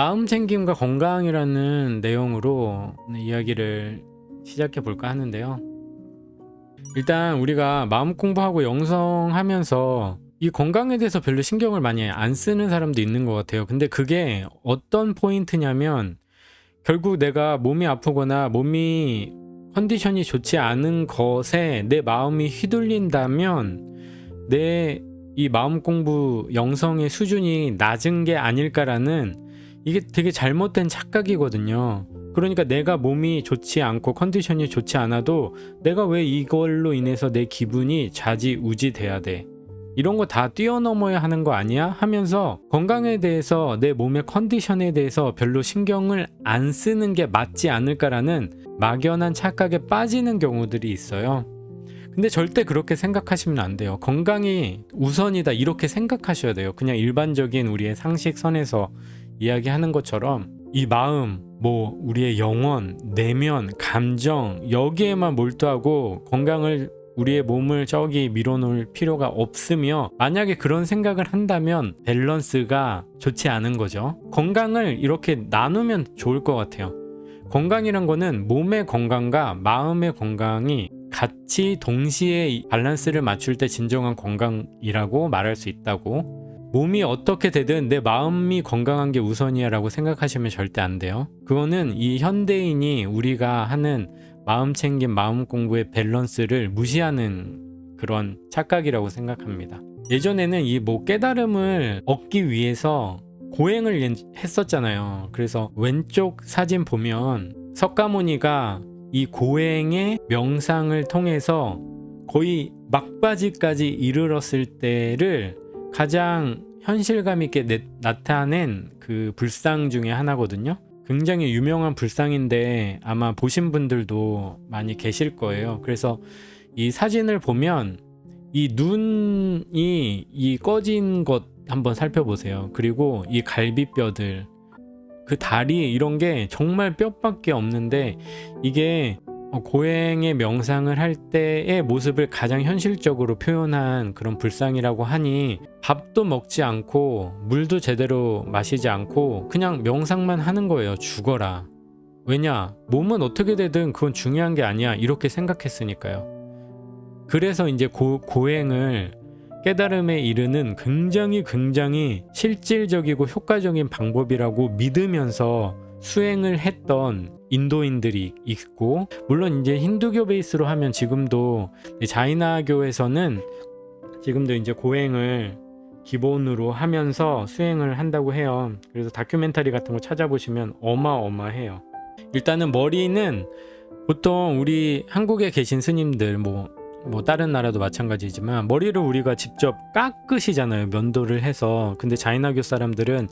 마음 챙김과 건강이라는 내용으로 이야기를 시작해 볼까 하는데요. 일단 우리가 마음 공부하고 영성하면서 이 건강에 대해서 별로 신경을 많이 안 쓰는 사람도 있는 것 같아요. 근데 그게 어떤 포인트냐면 결국 내가 몸이 아프거나 몸이 컨디션이 좋지 않은 것에 내 마음이 휘둘린다면 내 이 마음 공부 영성의 수준이 낮은 게 아닐까라는 이게 되게 잘못된 착각이거든요. 그러니까 내가 몸이 좋지 않고 컨디션이 좋지 않아도 내가 왜 이걸로 인해서 내 기분이 좌지우지 돼야 돼. 이런 거 다 뛰어넘어야 하는 거 아니야? 하면서 건강에 대해서 내 몸의 컨디션에 대해서 별로 신경을 안 쓰는 게 맞지 않을까라는 막연한 착각에 빠지는 경우들이 있어요. 근데 절대 그렇게 생각하시면 안 돼요. 건강이 우선이다 이렇게 생각하셔야 돼요. 그냥 일반적인 우리의 상식 선에서 이야기하는 것처럼 이 마음, 뭐 우리의 영혼, 내면, 감정 여기에만 몰두하고 건강을 우리의 몸을 저기 밀어놓을 필요가 없으며 만약에 그런 생각을 한다면 밸런스가 좋지 않은 거죠. 건강을 이렇게 나누면 좋을 것 같아요. 건강이란 거는 몸의 건강과 마음의 건강이 같이 동시에 밸런스를 맞출 때 진정한 건강이라고 말할 수 있다고 몸이 어떻게 되든 내 마음이 건강한 게 우선이야 라고 생각하시면 절대 안 돼요. 그거는 이 현대인이 우리가 하는 마음 챙김, 마음 공부의 밸런스를 무시하는 그런 착각이라고 생각합니다. 예전에는 이 뭐 깨달음을 얻기 위해서 고행을 했었잖아요. 그래서 왼쪽 사진 보면 석가모니가 이 고행의 명상을 통해서 거의 막바지까지 이르렀을 때를 가장 현실감 있게 내- 나타낸 그 불상 중에 하나거든요. 굉장히 유명한 불상인데 아마 보신 분들도 많이 계실 거예요. 그래서 이 사진을 보면 이 눈이 이 꺼진 것 한번 살펴보세요. 그리고 이 갈비뼈들, 그 다리 이런 게 정말 뼈밖에 없는데 이게 어, 고행의 명상을 할 때의 모습을 가장 현실적으로 표현한 그런 불상이라고 하니 밥도 먹지 않고 물도 제대로 마시지 않고 그냥 명상만 하는 거예요. 죽어라. 왜냐? 몸은 어떻게 되든 그건 중요한 게 아니야. 이렇게 생각했으니까요. 그래서 이제 고, 고행을 깨달음에 이르는 굉장히 굉장히 실질적이고 효과적인 방법이라고 믿으면서 수행을 했던 인도인들이 있고 물론 이제 힌두교 베이스로 하면 지금도 자이나교에서는 지금도 이제 고행을 기본으로 하면서 수행을 한다고 해요. 그래서 다큐멘터리 같은 거 찾아보시면 어마어마해요. 일단은 머리는 보통 우리 한국에 계신 스님들 뭐, 뭐 다른 나라도 마찬가지지만 머리를 우리가 직접 깎으시잖아요. 면도를 해서. 근데 자이나교 사람들은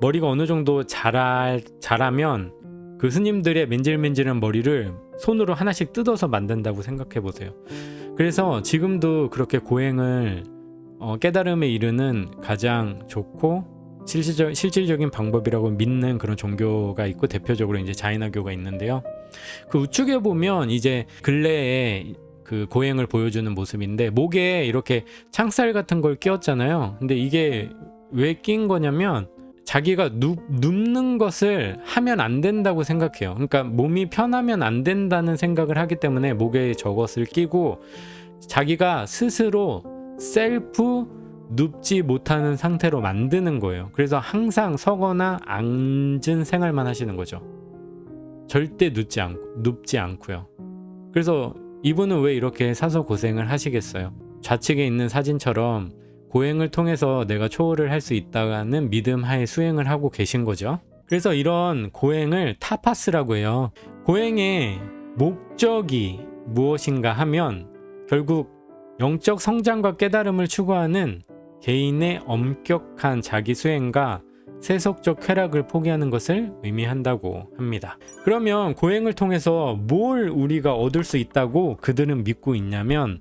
머리가 어느 정도 자랄, 자라면 그 스님들의 맨질맨질한 머리를 손으로 하나씩 뜯어서 만든다고 생각해 보세요. 그래서 지금도 그렇게 고행을 어, 깨달음에 이르는 가장 좋고 실질적, 실질적인 방법이라고 믿는 그런 종교가 있고 대표적으로 이제 자이나교가 있는데요. 그 우측에 보면 이제 근래에 그 고행을 보여주는 모습인데 목에 이렇게 창살 같은 걸 끼웠잖아요. 근데 이게 왜 낀 거냐면 자기가 눕, 눕는 것을 하면 안 된다고 생각해요. 그러니까 몸이 편하면 안 된다는 생각을 하기 때문에 목에 저것을 끼고 자기가 스스로 셀프 눕지 못하는 상태로 만드는 거예요. 그래서 항상 서거나 앉은 생활만 하시는 거죠. 절대 눕지 않고 눕지 않고요. 그래서 이분은 왜 이렇게 사서 고생을 하시겠어요? 좌측에 있는 사진처럼 고행을 통해서 내가 초월을 할 수 있다는 믿음 하에 수행을 하고 계신 거죠. 그래서 이런 고행을 타파스라고 해요. 고행의 목적이 무엇인가 하면 결국 영적 성장과 깨달음을 추구하는 개인의 엄격한 자기 수행과 세속적 쾌락을 포기하는 것을 의미한다고 합니다. 그러면 고행을 통해서 뭘 우리가 얻을 수 있다고 그들은 믿고 있냐면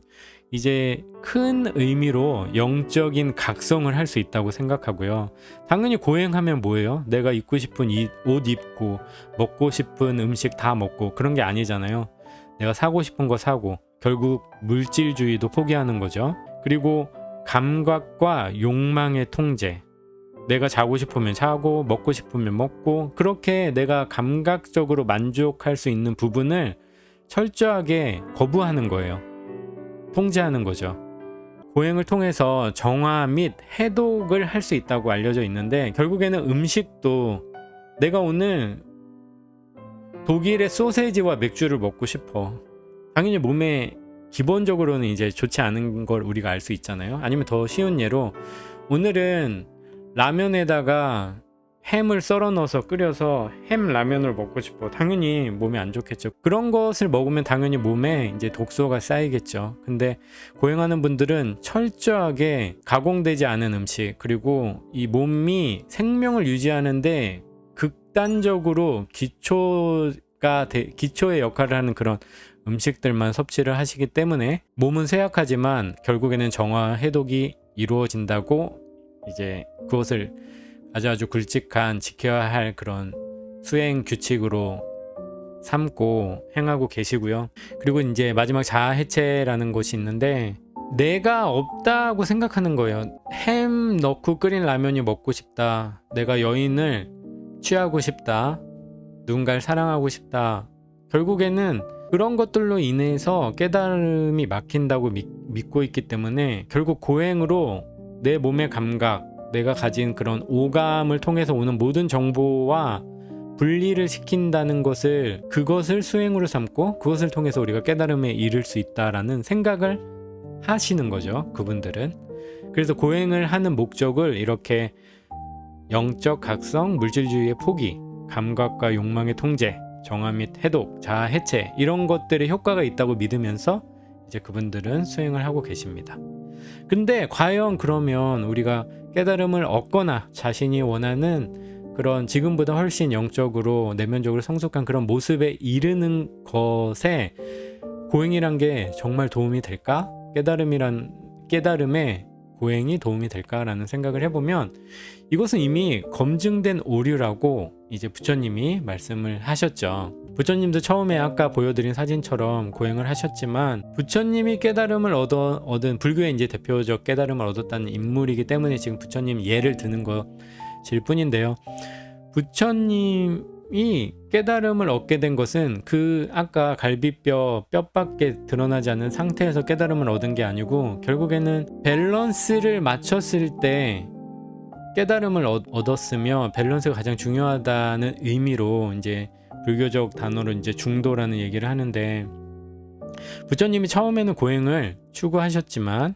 이제 큰 의미로 영적인 각성을 할 수 있다고 생각하고요. 당연히 고행하면 뭐예요? 내가 입고 싶은 이- 옷 입고 먹고 싶은 음식 다 먹고 그런 게 아니잖아요. 내가 사고 싶은 거 사고 결국 물질주의도 포기하는 거죠. 그리고 감각과 욕망의 통제 내가 자고 싶으면 자고 먹고 싶으면 먹고 그렇게 내가 감각적으로 만족할 수 있는 부분을 철저하게 거부하는 거예요. 통제하는 거죠. 고행을 통해서 정화 및 해독을 할 수 있다고 알려져 있는데 결국에는 음식도 내가 오늘 독일의 소세지와 맥주를 먹고 싶어. 당연히 몸에 기본적으로는 이제 좋지 않은 걸 우리가 알 수 있잖아요. 아니면 더 쉬운 예로 오늘은 라면에다가 햄을 썰어 넣어서 끓여서 햄 라면을 먹고 싶어. 당연히 몸에 안 좋겠죠. 그런 것을 먹으면 당연히 몸에 이제 독소가 쌓이겠죠. 근데 고행하는 분들은 철저하게 가공되지 않은 음식 그리고 이 몸이 생명을 유지하는데 극단적으로 기초가 되- 기초의 역할을 하는 그런 음식들만 섭취를 하시기 때문에 몸은 쇠약하지만 결국에는 정화 해독이 이루어진다고 이제 그것을 아주 아주 굵직한 지켜야 할 그런 수행 규칙으로 삼고 행하고 계시고요. 그리고 이제 마지막 자아 해체라는 것이 있는데 내가 없다고 생각하는 거예요. 햄 넣고 끓인 라면이 먹고 싶다. 내가 여인을 취하고 싶다. 누군가를 사랑하고 싶다. 결국에는 그런 것들로 인해서 깨달음이 막힌다고 믿, 믿고 있기 때문에 결국 고행으로 내 몸의 감각, 내가 가진 그런 오감을 통해서 오는 모든 정보와 분리를 시킨다는 것을 그것을 수행으로 삼고 그것을 통해서 우리가 깨달음에 이를 수 있다라는 생각을 하시는 거죠. 그분들은. 그래서 고행을 하는 목적을 이렇게 영적 각성, 물질주의의 포기, 감각과 욕망의 통제, 정화 및 해독, 자아 해체 이런 것들의 효과가 있다고 믿으면서 이제 그분들은 수행을 하고 계십니다. 근데 과연 그러면 우리가 깨달음을 얻거나 자신이 원하는 그런 지금보다 훨씬 영적으로 내면적으로 성숙한 그런 모습에 이르는 것에 고행이란 게 정말 도움이 될까? 깨달음이란 깨달음에 고행이 도움이 될까라는 생각을 해보면 이것은 이미 검증된 오류라고 이제 부처님이 말씀을 하셨죠. 부처님도 처음에 아까 보여드린 사진처럼 고행을 하셨지만 부처님이 깨달음을 얻어, 얻은 불교의 이제 대표적 깨달음을 얻었다는 인물이기 때문에 지금 부처님 예를 드는 것일 뿐인데요. 부처님이 깨달음을 얻게 된 것은 그 아까 갈비뼈 뼈밖에 드러나지 않는 상태에서 깨달음을 얻은 게 아니고 결국에는 밸런스를 맞췄을 때 깨달음을 얻, 얻었으며 밸런스가 가장 중요하다는 의미로 이제 불교적 단어로 이제 중도라는 얘기를 하는데 부처님이 처음에는 고행을 추구하셨지만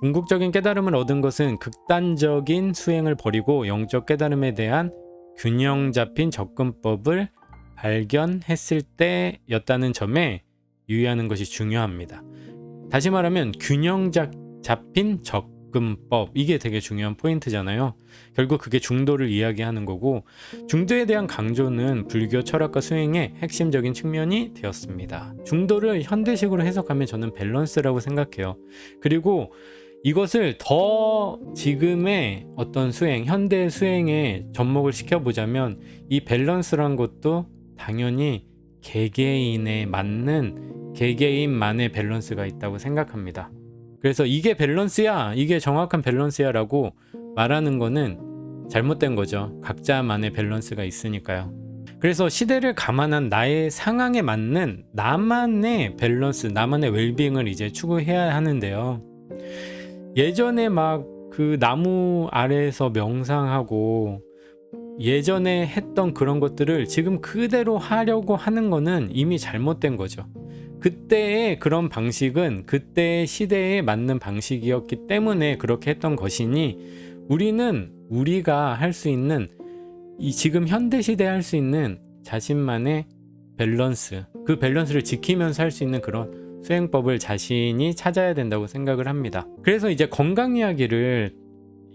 궁극적인 깨달음을 얻은 것은 극단적인 수행을 버리고 영적 깨달음에 대한 균형 잡힌 접근법을 발견했을 때였다는 점에 유의하는 것이 중요합니다. 다시 말하면 균형 잡- 잡힌 접근법 이게 되게 중요한 포인트잖아요. 결국 그게 중도를 이야기하는 거고 중도에 대한 강조는 불교 철학과 수행의 핵심적인 측면이 되었습니다. 중도를 현대식으로 해석하면 저는 밸런스라고 생각해요. 그리고 이것을 더 지금의 어떤 수행, 현대 수행에 접목을 시켜보자면 이 밸런스란 것도 당연히 개개인에 맞는 개개인만의 밸런스가 있다고 생각합니다. 그래서 이게 밸런스야, 이게 정확한 밸런스야라고 말하는 거는 잘못된 거죠. 각자만의 밸런스가 있으니까요. 그래서 시대를 감안한 나의 상황에 맞는 나만의 밸런스, 나만의 웰빙을 이제 추구해야 하는데요. 예전에 막 그 나무 아래에서 명상하고 예전에 했던 그런 것들을 지금 그대로 하려고 하는 거는 이미 잘못된 거죠. 그때의 그런 방식은 그때의 시대에 맞는 방식이었기 때문에 그렇게 했던 것이니 우리는 우리가 할 수 있는 이 지금 현대 시대에 할 수 있는 자신만의 밸런스 그 밸런스를 지키면서 할 수 있는 그런 수행법을 자신이 찾아야 된다고 생각을 합니다. 그래서 이제 건강 이야기를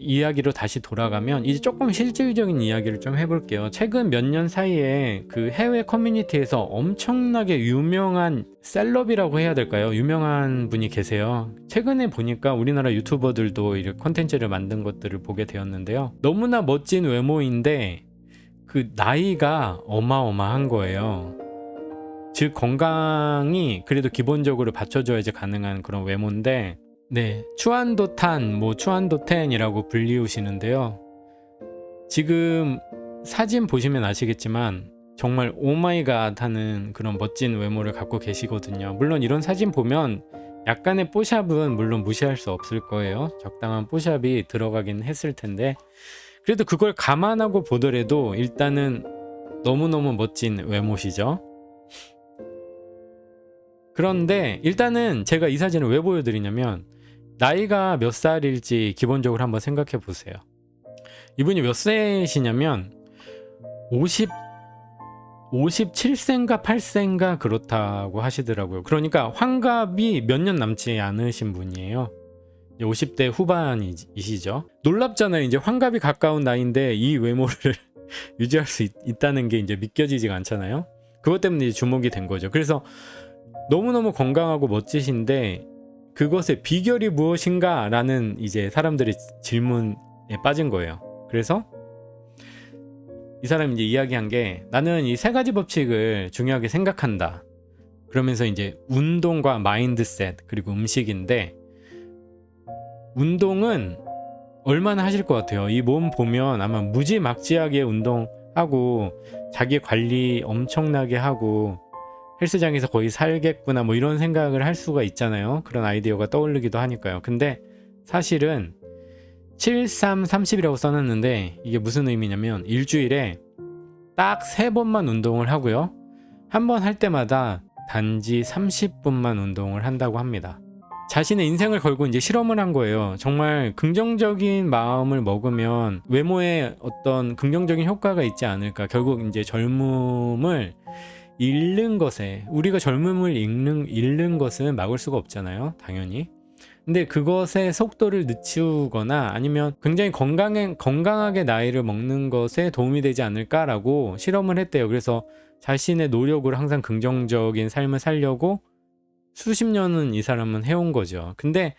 이야기로 다시 돌아가면 이제 조금 실질적인 이야기를 좀 해볼게요. 최근 몇 년 사이에 그 해외 커뮤니티에서 엄청나게 유명한 셀럽이라고 해야 될까요? 유명한 분이 계세요. 최근에 보니까 우리나라 유튜버들도 이렇게 컨텐츠를 만든 것들을 보게 되었는데요. 너무나 멋진 외모인데 그 나이가 어마어마한 거예요. 즉 건강이 그래도 기본적으로 받쳐줘야지 가능한 그런 외모인데 네 추안도탄 뭐 추안도텐이라고 불리우시는데요 지금 사진 보시면 아시겠지만 정말 오마이갓 하는 그런 멋진 외모를 갖고 계시거든요. 물론 이런 사진 보면 약간의 뽀샵은 물론 무시할 수 없을 거예요. 적당한 뽀샵이 들어가긴 했을 텐데 그래도 그걸 감안하고 보더라도 일단은 너무너무 멋진 외모시죠. 그런데 일단은 제가 이 사진을 왜 보여드리냐면 나이가 몇 살일지 기본적으로 한번 생각해 보세요. 이분이 몇 세시냐면 50 57세인가 8세인가 그렇다고 하시더라고요. 그러니까 환갑이 몇 년 남지 않으신 분이에요. 50대 후반이시죠. 놀랍잖아요. 이제 환갑이 가까운 나이인데 이 외모를 유지할 수 있, 다는게 이제 믿겨지지가 않잖아요. 그것 때문에 주목이 된 거죠. 그래서 너무너무 건강하고 멋지신데 그것의 비결이 무엇인가? 라는 이제 사람들의 질문에 빠진 거예요. 그래서 이 사람이 이제 이야기한 게 나는 이 세 가지 법칙을 중요하게 생각한다. 그러면서 이제 운동과 마인드셋 그리고 음식인데 운동은 얼마나 하실 것 같아요. 이 몸 보면 아마 무지막지하게 운동하고 자기 관리 엄청나게 하고 헬스장에서 거의 살겠구나 뭐 이런 생각을 할 수가 있잖아요. 그런 아이디어가 떠오르기도 하니까요. 근데 사실은 73, 30이라고 써놨는데 이게 무슨 의미냐면 일주일에 딱 세 번만 운동을 하고요. 한 번 할 때마다 단지 30분만 운동을 한다고 합니다. 자신의 인생을 걸고 이제 실험을 한 거예요. 정말 긍정적인 마음을 먹으면 외모에 어떤 긍정적인 효과가 있지 않을까. 결국 이제 젊음을 잃는 것에 우리가 젊음을 잃는 잃는 것은 막을 수가 없잖아요. 당연히. 근데 그것의 속도를 늦추거나 아니면 굉장히 건강해, 건강하게 나이를 먹는 것에 도움이 되지 않을까라고 실험을 했대요. 그래서 자신의 노력으로 항상 긍정적인 삶을 살려고 수십 년은 이 사람은 해온 거죠. 근데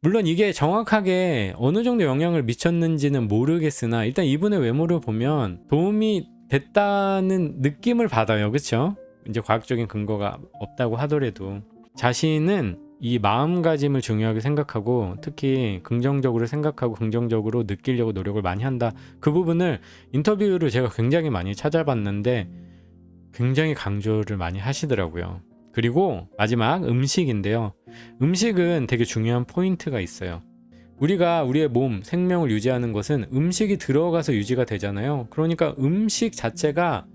물론 이게 정확하게 어느 정도 영향을 미쳤는지는 모르겠으나 일단 이분의 외모를 보면 도움이 됐다는 느낌을 받아요. 그렇죠? 이제 과학적인 근거가 없다고 하더라도 자신은 이 마음가짐을 중요하게 생각하고 특히 긍정적으로 생각하고 긍정적으로 느끼려고 노력을 많이 한다. 그 부분을 인터뷰를 제가 굉장히 많이 찾아봤는데 굉장히 강조를 많이 하시더라고요. 그리고 마지막 음식인데요. 음식은 되게 중요한 포인트가 있어요. 우리가 우리의 몸, 생명을 유지하는 것은 음식이 들어가서 유지가 되잖아요. 그러니까 음식 자체가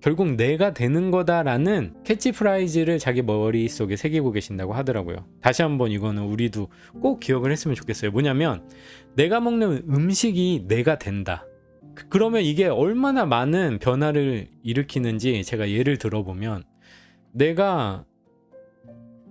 결국 내가 되는 거다라는 캐치프라이즈를 자기 머릿속에 새기고 계신다고 하더라고요. 다시 한번 이거는 우리도 꼭 기억을 했으면 좋겠어요. 뭐냐면 내가 먹는 음식이 내가 된다. 그- 그러면 이게 얼마나 많은 변화를 일으키는지 제가 예를 들어보면 내가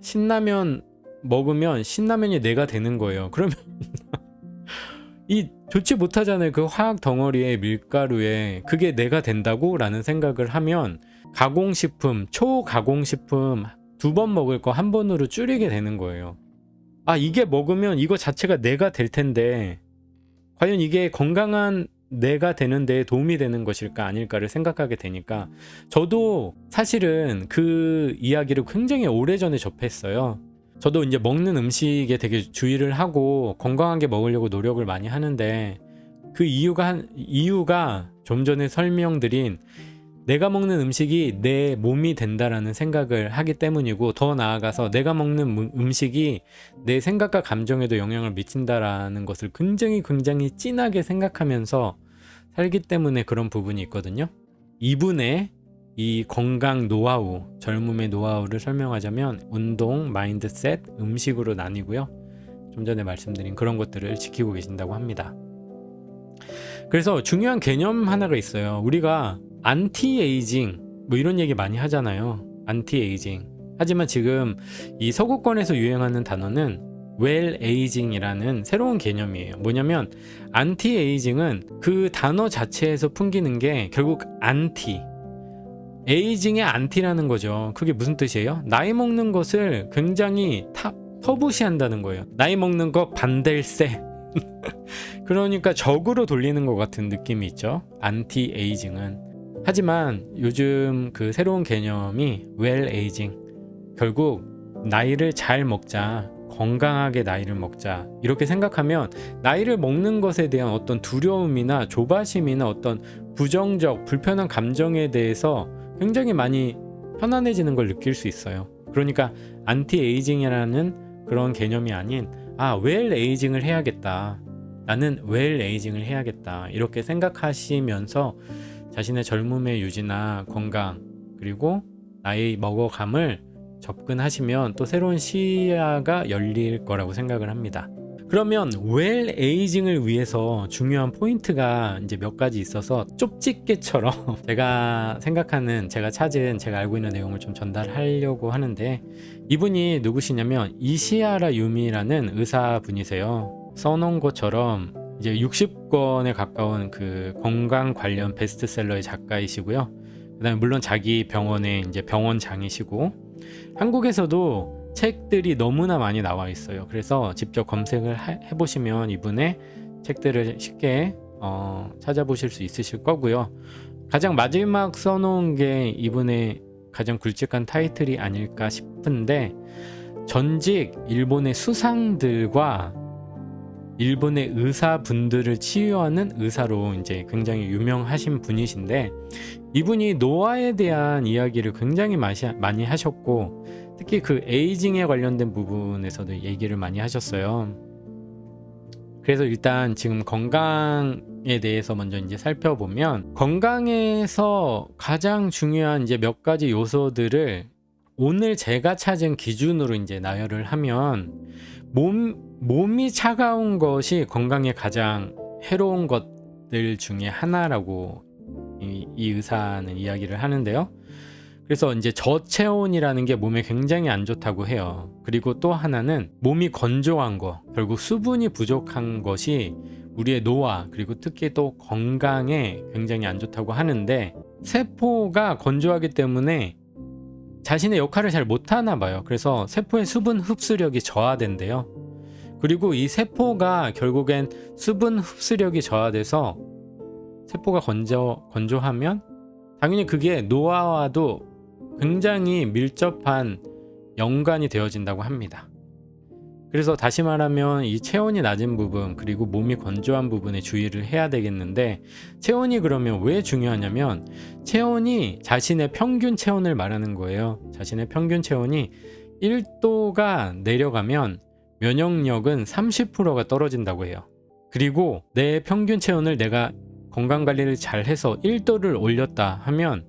신라면 먹으면 신라면이 내가 되는 거예요. 그러면 이 좋지 못하잖아요. 그 화학 덩어리의 밀가루에 그게 내가 된다고? 라는 생각을 하면 가공식품, 초가공식품 두 번 먹을 거 한 번으로 줄이게 되는 거예요. 아, 이게 먹으면 이거 자체가 내가 될 텐데, 과연 이게 건강한 내가 되는 데 도움이 되는 것일까 아닐까를 생각하게 되니까, 저도 사실은 그 이야기를 굉장히 오래전에 접했어요. 저도 이제 먹는 음식에 되게 주의를 하고 건강하게 먹으려고 노력을 많이 하는데 그 이유가 한, 이유가 좀 전에 설명드린 내가 먹는 음식이 내 몸이 된다라는 생각을 하기 때문이고 더 나아가서 내가 먹는 무- 음식이 내 생각과 감정에도 영향을 미친다라는 것을 굉장히 굉장히 진하게 생각하면서 살기 때문에 그런 부분이 있거든요. 이분의 이 건강 노하우, 젊음의 노하우를 설명하자면 운동, 마인드셋, 음식으로 나뉘고요. 좀 전에 말씀드린 그런 것들을 지키고 계신다고 합니다. 그래서 중요한 개념 하나가 있어요. 우리가 안티 에이징 뭐 이런 얘기 많이 하잖아요. 안티 에이징. 하지만 지금 이 서구권에서 유행하는 단어는 웰 에이징이라는 새로운 개념이에요. 뭐냐면 안티 에이징은 그 단어 자체에서 풍기는 게 결국 안티 에이징의 안티라는 거죠. 그게 무슨 뜻이에요? 나이 먹는 것을 굉장히 타, 터부시한다는 거예요. 나이 먹는 거 반댈세. 그러니까 적으로 돌리는 것 같은 느낌이 있죠. 안티 에이징은. 하지만 요즘 그 새로운 개념이 웰 에이징. 결국 나이를 잘 먹자. 건강하게 나이를 먹자 이렇게 생각하면 나이를 먹는 것에 대한 어떤 두려움이나 조바심이나 어떤 부정적 불편한 감정에 대해서 굉장히 많이 편안해지는 걸 느낄 수 있어요. 그러니까 안티 에이징이라는 그런 개념이 아닌 아, 웰 에이징을 해야겠다. 나는 웰 에이징을 해야겠다. 이렇게 생각하시면서 자신의 젊음의 유지나 건강 그리고 나이 먹어감을 접근하시면 또 새로운 시야가 열릴 거라고 생각을 합니다. 그러면 웰 에이징을 위해서 중요한 포인트가 이제 몇 가지 있어서 쪽집게처럼 제가 생각하는 제가 찾은 제가 알고 있는 내용을 좀 전달하려고 하는데 이분이 누구시냐면 이시아라 유미라는 의사분이세요. 써놓은 것처럼 이제 60권에 가까운 그 건강 관련 베스트셀러의 작가이시고요. 그다음에 물론 자기 병원의 이제 병원장이시고 한국에서도 책들이 너무나 많이 나와 있어요. 그래서 직접 검색을 하- 해보시면 이분의 책들을 쉽게 어, 찾아보실 수 있으실 거고요. 가장 마지막 써놓은 게 이분의 가장 굵직한 타이틀이 아닐까 싶은데 전직 일본의 수상들과 일본의 의사분들을 치유하는 의사로 이제 굉장히 유명하신 분이신데 이분이 노화에 대한 이야기를 굉장히 많이 하셨고 특히 그 에이징에 관련된 부분에서도 얘기를 많이 하셨어요. 그래서 일단 지금 건강에 대해서 먼저 이제 살펴보면 건강에서 가장 중요한 이제 몇 가지 요소들을 오늘 제가 찾은 기준으로 이제 나열을 하면 몸 몸이 차가운 것이 건강에 가장 해로운 것들 중에 하나라고 이, 이 의사는 이야기를 하는데요. 그래서 이제 저체온이라는 게 몸에 굉장히 안 좋다고 해요. 그리고 또 하나는 몸이 건조한 거, 결국 수분이 부족한 것이 우리의 노화, 그리고 특히 또 건강에 굉장히 안 좋다고 하는데 세포가 건조하기 때문에 자신의 역할을 잘 못하나 봐요. 그래서 세포의 수분 흡수력이 저하된대요. 그리고 이 세포가 결국엔 수분 흡수력이 저하돼서 세포가 건조, 건조하면 당연히 그게 노화와도 굉장히 밀접한 연관이 되어진다고 합니다. 그래서 다시 말하면 이 체온이 낮은 부분 그리고 몸이 건조한 부분에 주의를 해야 되겠는데 체온이 그러면 왜 중요하냐면 체온이 자신의 평균 체온을 말하는 거예요. 자신의 평균 체온이 1도가 내려가면 면역력은 30%가 떨어진다고 해요. 그리고 내 평균 체온을 내가 건강 관리를 잘 해서 1도를 올렸다 하면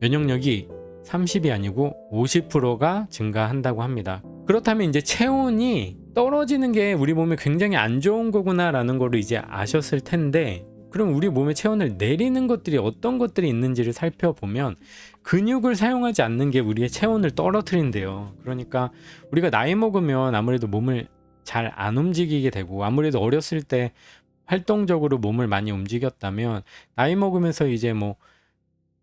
면역력이 30이 아니고 50%가 증가한다고 합니다. 그렇다면 이제 체온이 떨어지는 게 우리 몸에 굉장히 안 좋은 거구나라는 거를 이제 아셨을 텐데 그럼 우리 몸의 체온을 내리는 것들이 어떤 것들이 있는지를 살펴보면 근육을 사용하지 않는 게 우리의 체온을 떨어뜨린대요. 그러니까 우리가 나이 먹으면 아무래도 몸을 잘 안 움직이게 되고 아무래도 어렸을 때 활동적으로 몸을 많이 움직였다면 나이 먹으면서 이제 뭐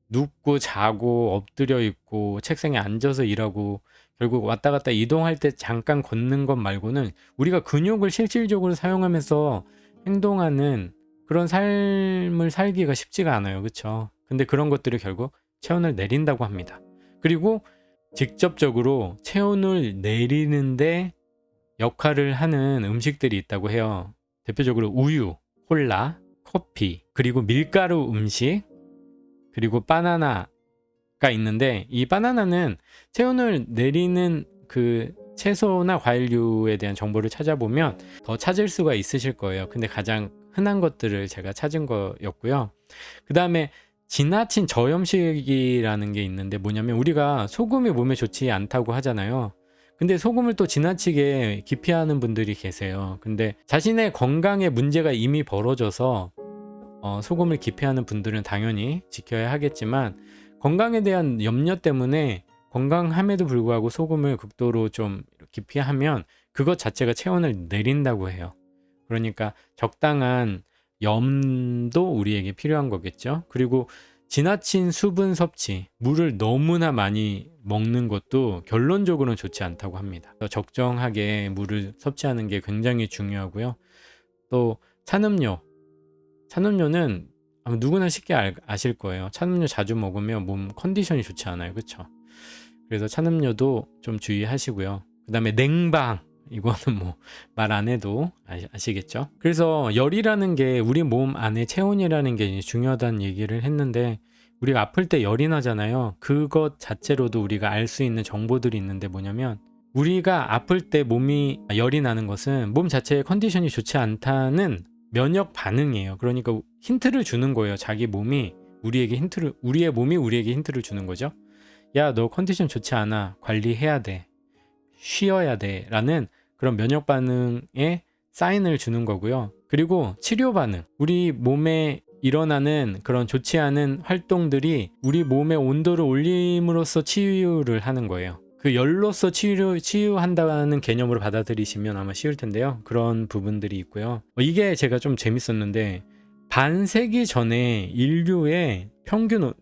눕고 자고 엎드려 있고 책상에 앉아서 일하고 결국 왔다 갔다 이동할 때 잠깐 걷는 것 말고는 우리가 근육을 실질적으로 사용하면서 행동하는 그런 삶을 살기가 쉽지가 않아요. 그렇죠? 근데 그런 것들이 결국 체온을 내린다고 합니다. 그리고 직접적으로 체온을 내리는데 역할을 하는 음식들이 있다고 해요. 대표적으로 우유, 콜라, 커피, 그리고 밀가루 음식, 그리고 바나나가 있는데 이 바나나는 체온을 내리는 그 채소나 과일류에 대한 정보를 찾아보면 더 찾을 수가 있으실 거예요. 근데 가장 흔한 것들을 제가 찾은 거였고요. 그 다음에 지나친 저염식이라는 게 있는데 뭐냐면 우리가 소금이 몸에 좋지 않다고 하잖아요. 근데 소금을 또 지나치게 기피하는 분들이 계세요. 근데 자신의 건강에 문제가 이미 벌어져서 어, 소금을 기피하는 분들은 당연히 지켜야 하겠지만 건강에 대한 염려 때문에 건강함에도 불구하고 소금을 극도로 좀 기피하면 그것 자체가 체온을 내린다고 해요. 그러니까 적당한 염도 우리에게 필요한 거겠죠. 그리고 지나친 수분 섭취, 물을 너무나 많이 먹는 것도 결론적으로는 좋지 않다고 합니다. 적정하게 물을 섭취하는 게 굉장히 중요하고요. 또 찬음료, 찬음료는 아마 누구나 쉽게 알- 아실 거예요. 찬음료 자주 먹으면 몸 컨디션이 좋지 않아요. 그렇죠? 그래서 찬음료도 좀 주의하시고요. 그다음에 냉방. 이거는 뭐 말 안 해도 아시- 아시겠죠? 그래서 열이라는 게 우리 몸 안에 체온이라는 게 중요하다는 얘기를 했는데 우리가 아플 때 열이 나잖아요. 그것 자체로도 우리가 알 수 있는 정보들이 있는데 뭐냐면 우리가 아플 때 몸이 열이 나는 것은 몸 자체의 컨디션이 좋지 않다는 면역 반응이에요. 그러니까 힌트를 주는 거예요. 자기 몸이 우리에게 힌트를 우리의 몸이 우리에게 힌트를 주는 거죠. 야, 너 컨디션 좋지 않아. 관리해야 돼. 쉬어야 돼. 라는 그런 면역 반응에 사인을 주는 거고요. 그리고 치료 반응. 우리 몸에 일어나는 그런 좋지 않은 활동들이 우리 몸의 온도를 올림으로써 치유를 하는 거예요. 그 열로서 치유, 치유한다는 개념으로 받아들이시면 아마 쉬울 텐데요. 그런 부분들이 있고요. 어, 이게 제가 좀 재밌었는데 반세기 전에 인류의 평균 오-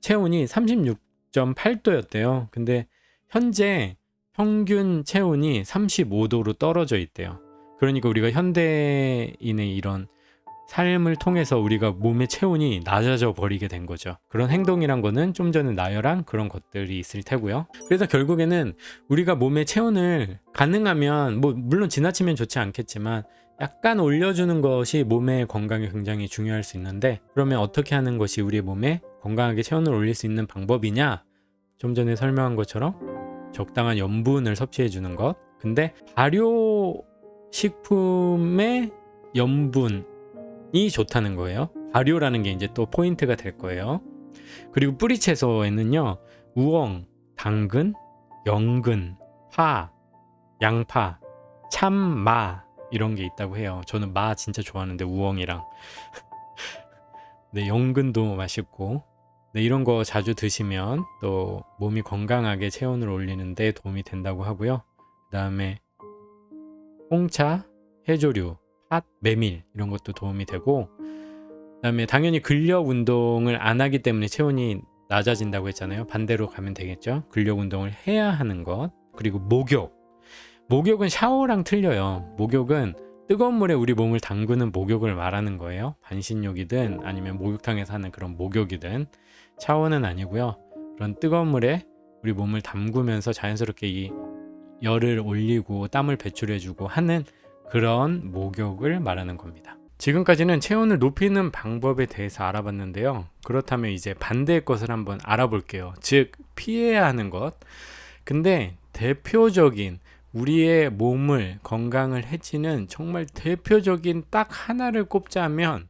체온이 36.8도였대요. 근데 현재 평균 체온이 35도로 떨어져 있대요. 그러니까 우리가 현대인의 이런 삶을 통해서 우리가 몸의 체온이 낮아져 버리게 된 거죠. 그런 행동이란 거는 좀 전에 나열한 그런 것들이 있을 테고요. 그래서 결국에는 우리가 몸의 체온을 가능하면 뭐 물론 지나치면 좋지 않겠지만 약간 올려주는 것이 몸의 건강에 굉장히 중요할 수 있는데 그러면 어떻게 하는 것이 우리의 몸에 건강하게 체온을 올릴 수 있는 방법이냐? 좀 전에 설명한 것처럼 적당한 염분을 섭취해 주는 것. 근데 발효 식품의 염분이 좋다는 거예요. 발효라는 게 이제 또 포인트가 될 거예요. 그리고 뿌리 채소에는요. 우엉, 당근, 연근, 파, 양파, 참마 이런 게 있다고 해요. 저는 마 진짜 좋아하는데 우엉이랑 네, 연근도 맛있고 네, 이런 거 자주 드시면 또 몸이 건강하게 체온을 올리는데 도움이 된다고 하고요. 그 다음에 홍차, 해조류, 팥, 메밀 이런 것도 도움이 되고 그 다음에 당연히 근력 운동을 안 하기 때문에 체온이 낮아진다고 했잖아요. 반대로 가면 되겠죠. 근력 운동을 해야 하는 것. 그리고 목욕. 목욕은 샤워랑 틀려요. 목욕은 뜨거운 물에 우리 몸을 담그는 목욕을 말하는 거예요. 반신욕이든 아니면 목욕탕에서 하는 그런 목욕이든 샤워는 아니고요. 그런 뜨거운 물에 우리 몸을 담그면서 자연스럽게 이 열을 올리고 땀을 배출해주고 하는 그런 목욕을 말하는 겁니다. 지금까지는 체온을 높이는 방법에 대해서 알아봤는데요. 그렇다면 이제 반대의 것을 한번 알아볼게요. 즉, 피해야 하는 것. 근데 대표적인 우리의 몸을 건강을 해치는 정말 대표적인 딱 하나를 꼽자면